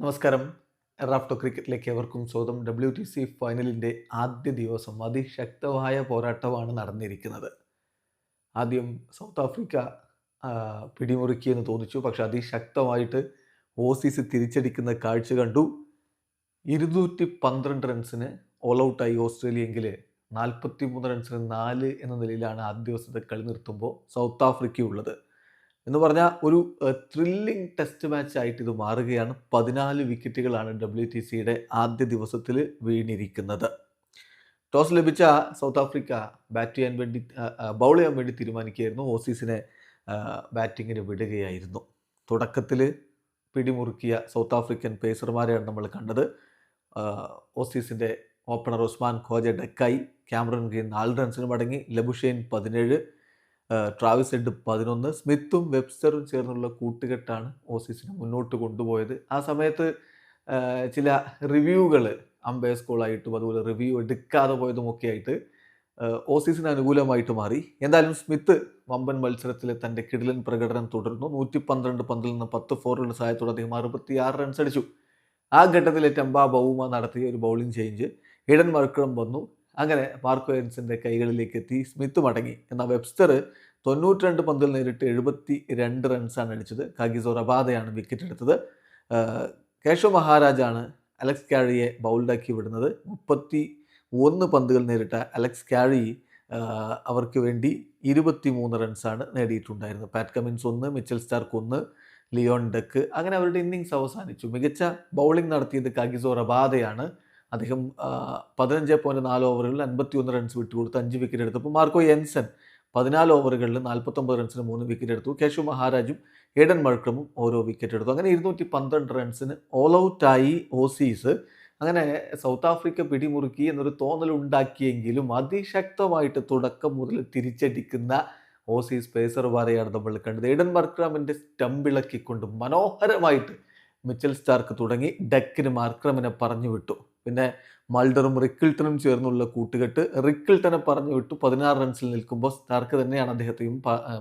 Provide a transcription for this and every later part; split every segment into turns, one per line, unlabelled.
നമസ്കാരം. റാഫ്റ്റോ ക്രിക്കറ്റിലേക്ക് എവർക്കും സ്വാഗതം. W T C ഫൈനലിന്റെ ആദ്യ ദിവസം അതിശക്തമായ പോരാട്ടമാണ് നടന്നിരിക്കുന്നത്. ആദ്യം സൗത്ത് ആഫ്രിക്ക പിടിമുറുക്കി പിടിമുറുക്കിയെന്ന് തോന്നിച്ചു. പക്ഷെ അതിശക്തമായിട്ട് ഓസീസ് തിരിച്ചടിക്കുന്ന കാഴ്ച കണ്ടു. ഇരുന്നൂറ്റി പന്ത്രണ്ട് റൺസിന് ഓൾ ഔട്ടായി ഓസ്ട്രേലിയ എങ്കിൽ നാൽപ്പത്തി മൂന്ന് റൺസിന് നാല് എന്ന നിലയിലാണ് ആദ്യ ദിവസത്തെ കളി നിർത്തുമ്പോൾ സൗത്ത് ആഫ്രിക്ക ഉള്ളത് എന്ന് പറഞ്ഞാൽ ഒരു ത്രില്ലിംഗ് ടെസ്റ്റ് മാച്ച് ആയിട്ട് ഇത് മാറുകയാണ്. പതിനാല് വിക്കറ്റുകളാണ് ഡബ്ല്യു ടി സിയുടെ ആദ്യ ദിവസത്തിൽ വീണിരിക്കുന്നത്. ടോസ് ലഭിച്ച സൗത്ത് ആഫ്രിക്ക ബാറ്റ് ചെയ്യാൻ വേണ്ടി ബൗൾ ചെയ്യാൻ വേണ്ടി തീരുമാനിക്കുകയായിരുന്നു. ഓസീസിനെ ബാറ്റിങ്ങിന് വിടുകയായിരുന്നു. തുടക്കത്തിൽ പിടിമുറുക്കിയ സൗത്ത് ആഫ്രിക്കൻ പേസർമാരെയാണ് നമ്മൾ കണ്ടത്. ഓസീസിന്റെ ഓപ്പണർ ഉസ്മാൻ ഖോജ ഡെക്കായി ക്യാമറൻ ഗ്രീൻ നാല് റൺസിന് മടങ്ങി ലബുഷെയ്ൻ പതിനേഴ് ട്രാവിസ് ഹെഡ് പതിനൊന്ന്. സ്മിത്തും വെബ്സ്റ്ററും ചേർന്നുള്ള കൂട്ടുകെട്ടാണ് ഓസീസിനെ മുന്നോട്ട് കൊണ്ടുപോയത്. ആ സമയത്ത് ചില റിവ്യൂകൾ അമ്പയർ സ്കൂളായിട്ടും അതുപോലെ റിവ്യൂ എടുക്കാതെ പോയതും ഒക്കെ ആയിട്ട് ഓസീസിന് അനുകൂലമായിട്ട് മാറി. എന്തായാലും സ്മിത്ത് വമ്പൻ മത്സരത്തിൽ തന്റെ കിടിലൻ പ്രകടനം തുടർന്നു. നൂറ്റി പന്ത്രണ്ട് പന്തിൽ നിന്ന് പത്ത് ഫോറുകളുടെ സഹായത്തോടെ അദ്ദേഹം അറുപത്തിയാറ് റൺസ് അടിച്ചു. ആ ഘട്ടത്തിൽ ടെമ്പ ബൗമ നടത്തിയ ഒരു ബൗളിംഗ് ചേഞ്ച്. ഇടൻ മർക്കളം വന്നു. അങ്ങനെ മാർക്കോ എൻസിന്റെ കൈകളിലേക്ക് എത്തി. സ്മിത്ത് മടങ്ങി. എന്നാൽ വെബ്സ്റ്റർ തൊണ്ണൂറ്റിരണ്ട് പന്തിൽ നേരിട്ട് എഴുപത്തി രണ്ട് റൺസാണ് അടിച്ചത്. കാഗിസോ റബാദയാണ് വിക്കറ്റ് എടുത്തത്. കേശവ കേശവ് മഹാരാജാണ് അലക്സ് കാഴിയെ ബൗൾഡാക്കി വിടുന്നത്. മുപ്പത്തി ഒന്ന് പന്തുകൾ നേരിട്ട അലക്സ് കാഴി അവർക്ക് വേണ്ടി ഇരുപത്തി മൂന്ന് റൺസാണ് നേടിയിട്ടുണ്ടായിരുന്നത്. പാറ്റ് കമിൻസ് ഒന്ന് മിച്ചൽ സ്റ്റാർക്ക് ഒന്ന് ലിയോൺ ഡെക്ക്. അങ്ങനെ അവരുടെ ഇന്നിങ്സ് അവസാനിച്ചു. മികച്ച ബൗളിംഗ് നടത്തിയത് കാഗിസോ റബാദയാണ് അദ്ദേഹം പതിനഞ്ച് പോയിന്റ് നാല് ഓവറുകളിൽ അൻപത്തി ഒന്ന് റൺസ് വിട്ടുകൊടുത്ത് അഞ്ച് വിക്കറ്റ് എടുത്തപ്പോൾ മാർക്കോ എൻസൻ പതിനാല് ഓവറുകളിൽ നാൽപ്പത്തൊമ്പത് റൺസിന് മൂന്ന് വിക്കറ്റ് എടുത്തു. കേശു മഹാരാജും ഏഡൻ മഴക്രമും ഓരോ വിക്കറ്റ് എടുത്തു. അങ്ങനെ ഇരുന്നൂറ്റി പന്ത്രണ്ട് റൺസിന് ഓൾ ഔട്ടായി ഓസീസ് അങ്ങനെ സൗത്ത് ആഫ്രിക്ക പിടിമുറുക്കി എന്നൊരു തോന്നൽ ഉണ്ടാക്കിയെങ്കിലും അതിശക്തമായിട്ട് തുടക്കം മുതൽ തിരിച്ചടിക്കുന്ന ഓസീസ് പേസർ പേസർമാരെയാണ് നമ്മൾ കണ്ടത്. ഏഡൻ മർക്രാമിന്റെ സ്റ്റമ്പിളക്കിക്കൊണ്ട് മനോഹരമായിട്ട് മിച്ചൽ സ്റ്റാർക്ക് തുടങ്ങി. ഡക്കിന് മർക്രമിനെ പറഞ്ഞു വിട്ടു. പിന്നെ മൾഡറും റിക്കിൾട്ടനും ചേർന്നുള്ള കൂട്ടുകെട്ട് റിക്കിൾട്ടനെ പറഞ്ഞു വിട്ടു. പതിനാറ് റൺസിൽ നിൽക്കുമ്പോൾ സ്റ്റാർക്ക് തന്നെയാണ് അദ്ദേഹത്തെയും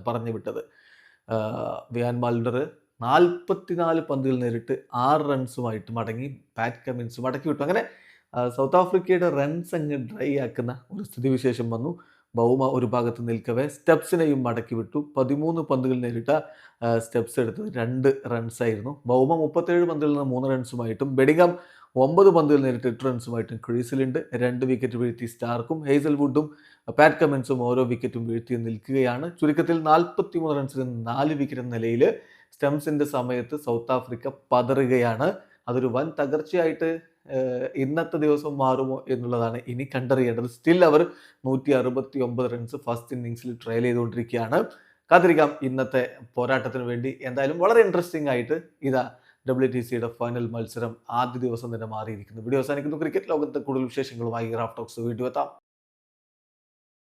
പറഞ്ഞു വിട്ടത്. വിയാൻ മൾഡർ നാൽപ്പത്തിനാല് പന്തുകൾ നേരിട്ട് ആറ് റൺസുമായിട്ട് മടങ്ങി പാറ്റ് കമിൻസ് മടക്കി വിട്ടു. അങ്ങനെ സൗത്ത് ആഫ്രിക്കയുടെ റൺസ് അങ്ങ് ഡ്രൈ ആക്കുന്ന ഒരു സ്ഥിതിവിശേഷം വന്നു. ബൗമ ഒരു ഭാഗത്ത് നിൽക്കവേ സ്റ്റെപ്സിനെയും മടക്കി വിട്ടു പതിമൂന്ന് പന്തുകൾ നേരിട്ട സ്റ്റെപ്സ് എടുത്തത് രണ്ട് റൺസായിരുന്നു ബൗമ മുപ്പത്തേഴ് പന്തുകളിൽ നിന്ന് മൂന്ന് റൺസുമായിട്ടും ബെഡിങ്ങം ഒമ്പത് പന്തുകൾ നേരിട്ട് എട്ട് റൺസുമായിട്ടും ക്രീസിലുണ്ട്. രണ്ട് വിക്കറ്റ് വീഴ്ത്തി സ്റ്റാർക്കും ഹേസൽവുഡും പാറ്റ് കമൻസും ഓരോ വിക്കറ്റും വീഴ്ത്തി നിൽക്കുകയാണ്. ചുരുക്കത്തിൽ നാൽപ്പത്തി മൂന്ന് റൺസിന് നാല് വിക്കറ്റ് എന്ന നിലയിൽ സ്റ്റംസിന്റെ സമയത്ത് സൗത്ത് ആഫ്രിക്ക പതറുകയാണ്. അതൊരു വൻ തകർച്ചയായിട്ട് ഇന്നത്തെ ദിവസം മാറുമോ എന്നുള്ളതാണ് ഇനി കണ്ടറിയേണ്ടത്. സ്റ്റിൽ അവർ നൂറ്റി അറുപത്തി ഒമ്പത് റൺസ് ഫസ്റ്റ് ഇന്നിങ്സിൽ ട്രയൽ ചെയ്തുകൊണ്ടിരിക്കുകയാണ്. കാത്തിരിക്കാം ഇന്നത്തെ പോരാട്ടത്തിന് വേണ്ടി. എന്തായാലും വളരെ ഇൻട്രസ്റ്റിംഗ് ആയിട്ട് ഇതാ ഡബ്ല്യു ടി സിയുടെ ഫൈനൽ മത്സരം ആദ്യ ദിവസം തന്നെ മാറിയിരിക്കുന്നു. വീഡിയോ അവസാനിക്കുന്നു. ക്രിക്കറ്റ് ലോകത്തെ കൂടുതൽ വിശേഷങ്ങളുമായി റാഫ് ടോക്സ് വീഡിയോ എത്താം